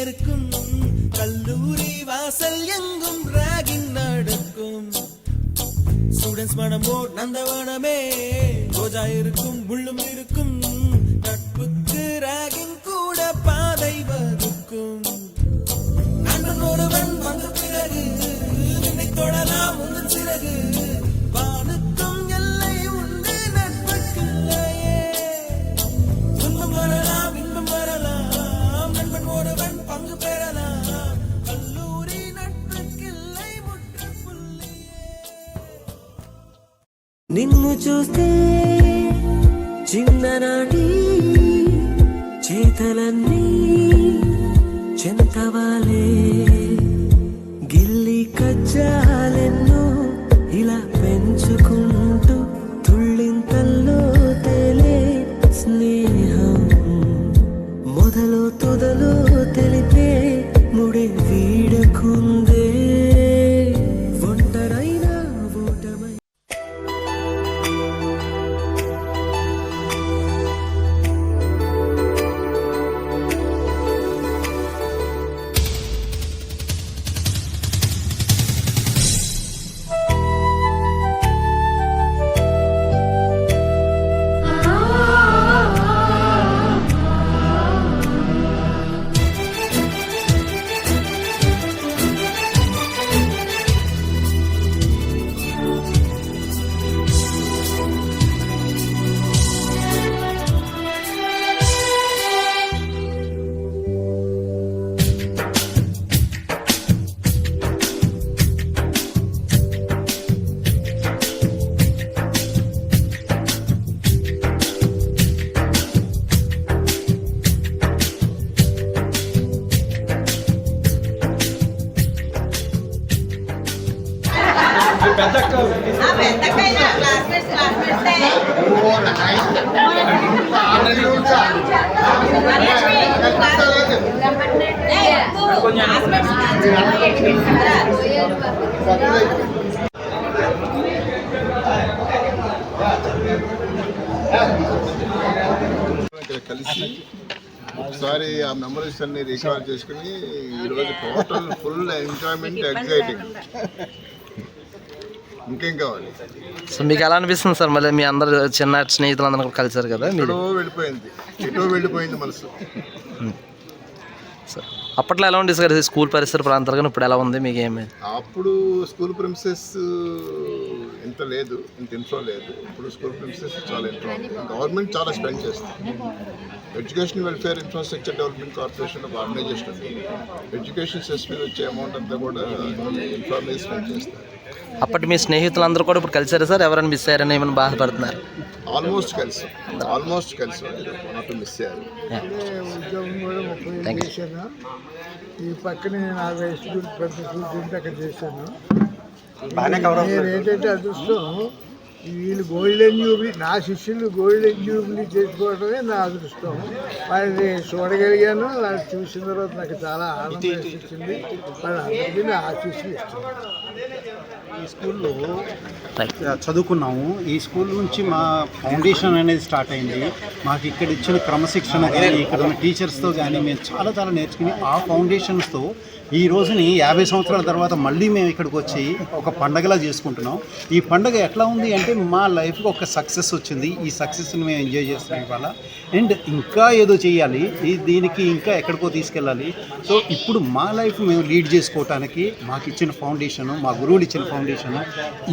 இருக்கும் கல்லூரி வாசல் எங்கும் ராகின் நடக்கும். ஸ்டூடெண்ட்ஸ் மனம் மனமோ நந்தவனமே. ரோஜா இருக்கும் முள்ளும் இருக்கும். நட்புக்கு ராகின் கூட பாதை வகுக்கும். நண்பன் ஒருவன் வந்த பிறகு விண்ணை నిన్ను చూస్తే చిన్ననాటి చేతలన్నీ చెంతవాలే. గిల్లి కజ్జాలెన్నో కలిసి ఒకసారి ఆ మెమరీస్ అన్ని రికార్డ్ చేసుకుని ఈరోజు టోటల్ ఫుల్ ఎంజాయ్మెంట్ ఎగ్జైటింగ్ ఇంకేం కావాలి? సో మీకు ఎలా అనిపిస్తుంది సార్? మళ్ళీ మీ అందరు చిన్న స్నేహితులందరూ కూడా కలిసారు కదా? మీరు వెళ్ళిపోయింది. ఎటో వెళ్ళిపోయింది మనసు. అప్పట్లో ఎలా ఉండేది సార్ స్కూల్ పరిసర ప్రాంతాలు కానీ ఇప్పుడు ఎలా ఉంది? మీకు ఏమి అప్పుడు స్కూల్ ప్రిన్సెస్ ఇంత లేదు. ఇంత ఇన్ఫ్లో లేదు. ఇప్పుడు స్కూల్ ప్రిన్సెస్ చాలా ఇన్ఫ్లో ఉంది. గవర్నమెంట్ చాలా స్పెండ్ చేస్తుంది. Education welfare infrastructure development corporation ఒక ఆర్గనైజేషన్ ఉంది. ఎడ్యుకేషన్ సెస్ మీద వచ్చే అమౌంట్ అంతా కూడా ఇన్ఫ్రా మీద స్పెండ్ చేస్తారు. అప్పటి మీ స్నేహితులందరూ కూడా ఇప్పుడు కలిసారు సార్? ఎవరైనా మిస్ అయ్యారని ఏమైనా బాధపడుతున్నారు? ఆల్మోస్ట్ కలిసి. ఆల్మోస్ట్ కలిసి. మిస్ అయ్యారు. ఉద్యోగం కూడా ఈ పక్కనే నాలుగు ఇన్స్టిట్యూట్ పెద్ద స్కూల్ అక్కడ చేశాను. నేను ఏంటంటే అదృష్టం వీళ్ళు గోల్డెన్ జూబ్లీ నా శిష్యులు గోల్డెన్ జూబ్లీ చేసుకోవడమే నా అదృష్టం. వాళ్ళని చూడగలిగాను వాళ్ళు చూసిన తర్వాత నాకు చాలా ఆనందం వేసింది వాళ్ళందరికీ నా ఆశీస్సులు ఇస్తున్నాను. ఈ స్కూల్లో చదువుకున్నాము. ఈ స్కూల్ నుంచి మా ఫౌండేషన్ అనేది స్టార్ట్ అయింది. మాకు ఇక్కడ ఇచ్చిన క్రమశిక్షణ కానీ ఇక్కడ ఉన్న టీచర్స్తో కానీ మేము చాలా చాలా నేర్చుకుని ఆ ఫౌండేషన్స్తో ఈ రోజుని యాభై సంవత్సరాల తర్వాత మళ్ళీ మేము ఇక్కడికి వచ్చి ఒక పండగలా చేసుకుంటున్నాం. ఈ పండగ ఎట్లా ఉంది అంటే మా లైఫ్కి ఒక సక్సెస్ వచ్చింది. ఈ సక్సెస్ని మేము ఎంజాయ్ చేస్తున్నాం ఇవాళ. అండ్ ఇంకా ఏదో చేయాలి. ఈ దీనికి ఇంకా ఎక్కడికో తీసుకెళ్ళాలి. సో ఇప్పుడు మా లైఫ్ మేము లీడ్ చేసుకోవటానికి మాకు ఇచ్చిన ఫౌండేషన్ మా గురువులు ఇచ్చిన ఫౌండేషన్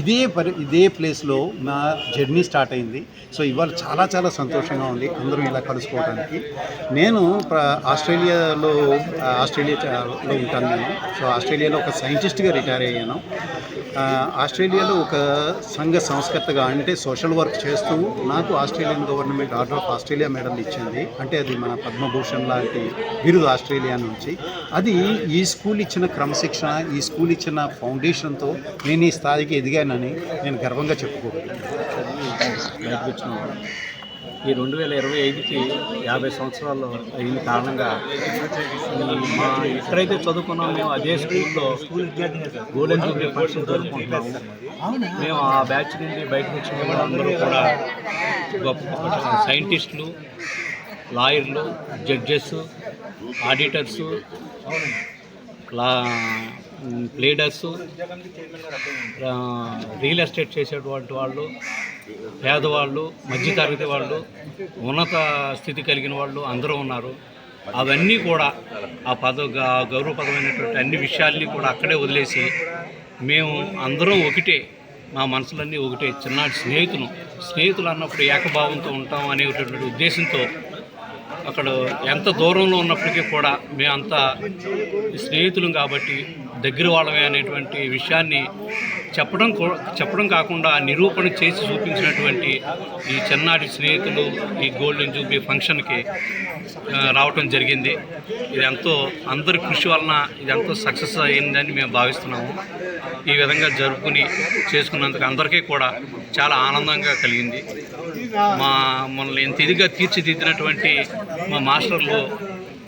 ఇదే పరి ఇదే ప్లేస్లో నా జర్నీ స్టార్ట్ అయింది. సో ఇవాళ చాలా చాలా సంతోషంగా ఉంది అందరం ఇలా కలుసుకోవడానికి నేను ఆస్ట్రేలియాలో ఆస్ట్రేలియాలో ఉంటాను నేను. సో ఆస్ట్రేలియాలో ఒక సైంటిస్ట్గా రిటైర్ అయ్యాను. ఆస్ట్రేలియాలో ఒక సంఘ సంస్కర్తగా అంటే సోషల్ వర్క్ చేస్తూ నాకు Australian government order of Australia medal ఇచ్చింది. అంటే అది మన పద్మభూషణ్ లాంటి బిరుదు ఆస్ట్రేలియా నుంచి. అది ఈ స్కూల్ ఇచ్చిన క్రమశిక్షణ ఈ స్కూల్ ఇచ్చిన ఫౌండేషన్తో నేను ఈ స్థాయికి ఎదిగానని నేను గర్వంగా చెప్పుకోగలను. ఈ రెండు వేల ఇరవై ఐదుకి యాభై సంవత్సరాలు అయిన కారణంగా మా ఎక్కడైతే చదువుకున్నాం మేము అదే స్కూల్లో గోల్డెన్ జూబ్లీ ఫంక్షన్ జరుపుకుంటున్నాము మేము ఆ బ్యాచ్ నుండి బయటకు వచ్చిన వాళ్ళందరూ కూడా గొప్ప గొప్ప సైంటిస్టులు లాయర్లు judges auditors law leaders real estate చేసేటువంటి వాళ్ళు పేదవాళ్ళు మధ్యతరగతి వాళ్ళు ఉన్నత స్థితి కలిగిన వాళ్ళు అందరూ ఉన్నారు. అవన్నీ కూడా ఆ పద గ- గౌరవపదమైనటువంటి అన్ని విషయాల్ని కూడా అక్కడే వదిలేసి మేము అందరం ఒకటే మా మనసులన్నీ ఒకటే చిన్నటి స్నేహితులు. స్నేహితులు అన్నప్పుడు ఏకభావంతో ఉంటాం అనేటువంటి ఉద్దేశంతో అక్కడ ఎంత దూరంలో ఉన్నప్పటికీ కూడా మేమంతా స్నేహితులం కాబట్టి దగ్గర వాళ్ళమే అనేటువంటి విషయాన్ని చెప్పడం చెప్పడం కాకుండా నిరూపణ చేసి చూపించినటువంటి ఈ చిన్నాటి స్నేహితులు ఈ గోల్డెన్ జూబ్లీ ఫంక్షన్కి రావటం జరిగింది. ఇది ఎంతో అందరి కృషి వలన ఇది ఎంతో సక్సెస్ అయిందని మేము భావిస్తున్నాము. ఈ విధంగా జరుపుకుని చేసుకున్నందుకు అందరికీ కూడా చాలా ఆనందంగా కలిగింది. మా మనల్ని ఇంత ఇదిగా తీర్చిదిద్దినటువంటి మా మాస్టర్లు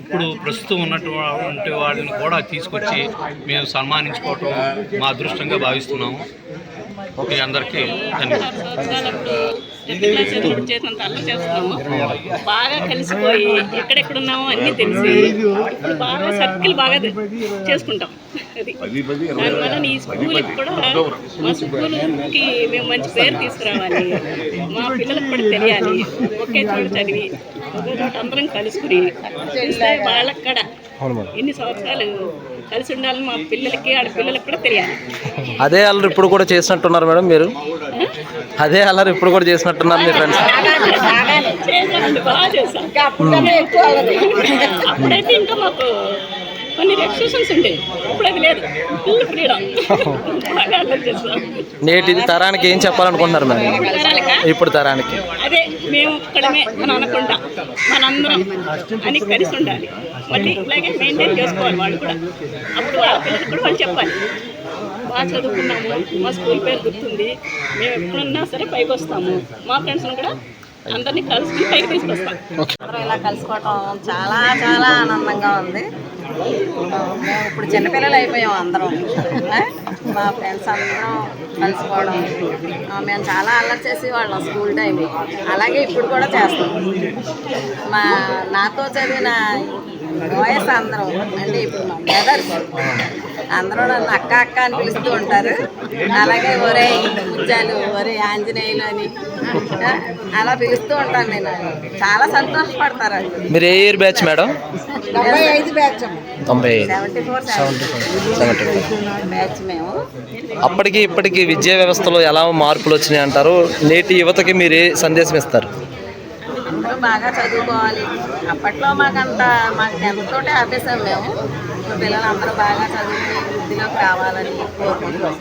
ఇప్పుడు ప్రస్తుతం ఉన్నటువంటి వాటిని కూడా తీసుకొచ్చి మేము సన్మానించుకోవటం మా అదృష్టంగా భావిస్తున్నాము. మీ అందరికీ ధన్యవాదాలు. ఇప్పుడు చేసినంత అల్లరి చేస్తున్నాము. బాగా కలిసిపోయి ఎక్కడెక్కడ ఉన్నామో అన్నీ తెలిసి ఇప్పుడు బాగా సర్కిల్ బాగా చేసుకుంటాం. అది. దానివల్ల ఈ స్కూల్కి కూడా మా స్కూల్కి మేము మంచి పేరు తీసుకురావాలి. మా పిల్లలకు కూడా తెలియాలి. ఒకే చోట చదివి ఒకే చోట అందరం కలుసుకుని వాళ్ళకి కూడా ఎన్ని సంవత్సరాలు కలిసి ఉండాలని మా పిల్లలకి ఆడ పిల్లలకి కూడా తెలియాలి. అదే అల్లరి ఇప్పుడు కూడా చేసినట్టున్నారు మేడం మీరు? అదే అల్లరి ఇప్పుడు కూడా చేసినట్టున్నారు మీ ఫ్రెండ్స్ చేసామండి బాగా చేసాం అప్పుడైతే ఇంకా మాకు కొన్ని రెస్ట్రిక్షన్స్ ఉండేవి. ఇప్పుడు అది లేదు. ఫుల్ ఫ్రీడమ్ బాగా అల్లరి చేస్తాం నేటి తరానికి ఏం చెప్పాలనుకుంటున్నారు మేడం ఇప్పుడు తరానికి. అదే మేము మనం అనకుండా మనందరం అని కలిసి ఉండాలి. మళ్ళీ మెయింటైన్ చేసుకోవాలి వాళ్ళు కూడా. అప్పుడు వాళ్ళ పిల్లలకు కూడా వాళ్ళు చెప్పాలి. బాగా చదువుకున్నాము. మా స్కూల్ పేరు గుర్తుంది. మేము ఎప్పుడున్నా సరే పైకి వస్తాము. మా ఫ్రెండ్స్ని కూడా అందరినీ కలిసి పైకి తీసుకొస్తాం. అందరం ఇలా కలుసుకోవటం చాలా చాలా ఆనందంగా ఉంది. మేము ఇప్పుడు చిన్నపిల్లలు అయిపోయాం అందరం? మా ఫ్రెండ్స్ అందరం కలుసుకోవడం. ఆ, మేము చాలా అల్లరి చేసేవాళ్ళం స్కూల్ టైం అలాగే ఇప్పుడు కూడా చేస్తాం. మా నాతో చదివిన బాయ్స్ అందరం అంటే ఇప్పుడు మా బ్రదర్స్ అందరూ నన్ను అక్క అక్క అని పిలుస్తూ ఉంటారు. అలాగే ఒరే ముత్యాలు ఒరే ఆంజనేయులు అని. అలా పిలుస్తూ ఉంటాను నేను. చాలా సంతోషపడతారు మీరు ఏ ఇయర్ బ్యాచ్ మేడం డెబ్బై ఐదు బ్యాచ్ తొంభై ఐదు. Seventy four seventy seventy batch మేము. అప్పటికి ఇప్పటికి విద్యా వ్యవస్థలో ఎలా మార్పులు వచ్చినాయి అంటారు? నేటి యువతకి మీరు ఏ సందేశం ఇస్తారు? అందరూ బాగా చదువుకోవాలి. అప్పట్లో మాకంత మాకు టెన్త్ తోటే ఆపేసాం మేము. మా పిల్లలందరూ బాగా చదువుకుని వృద్ధిలోకి రావాలని కోరుకుంటున్నాం.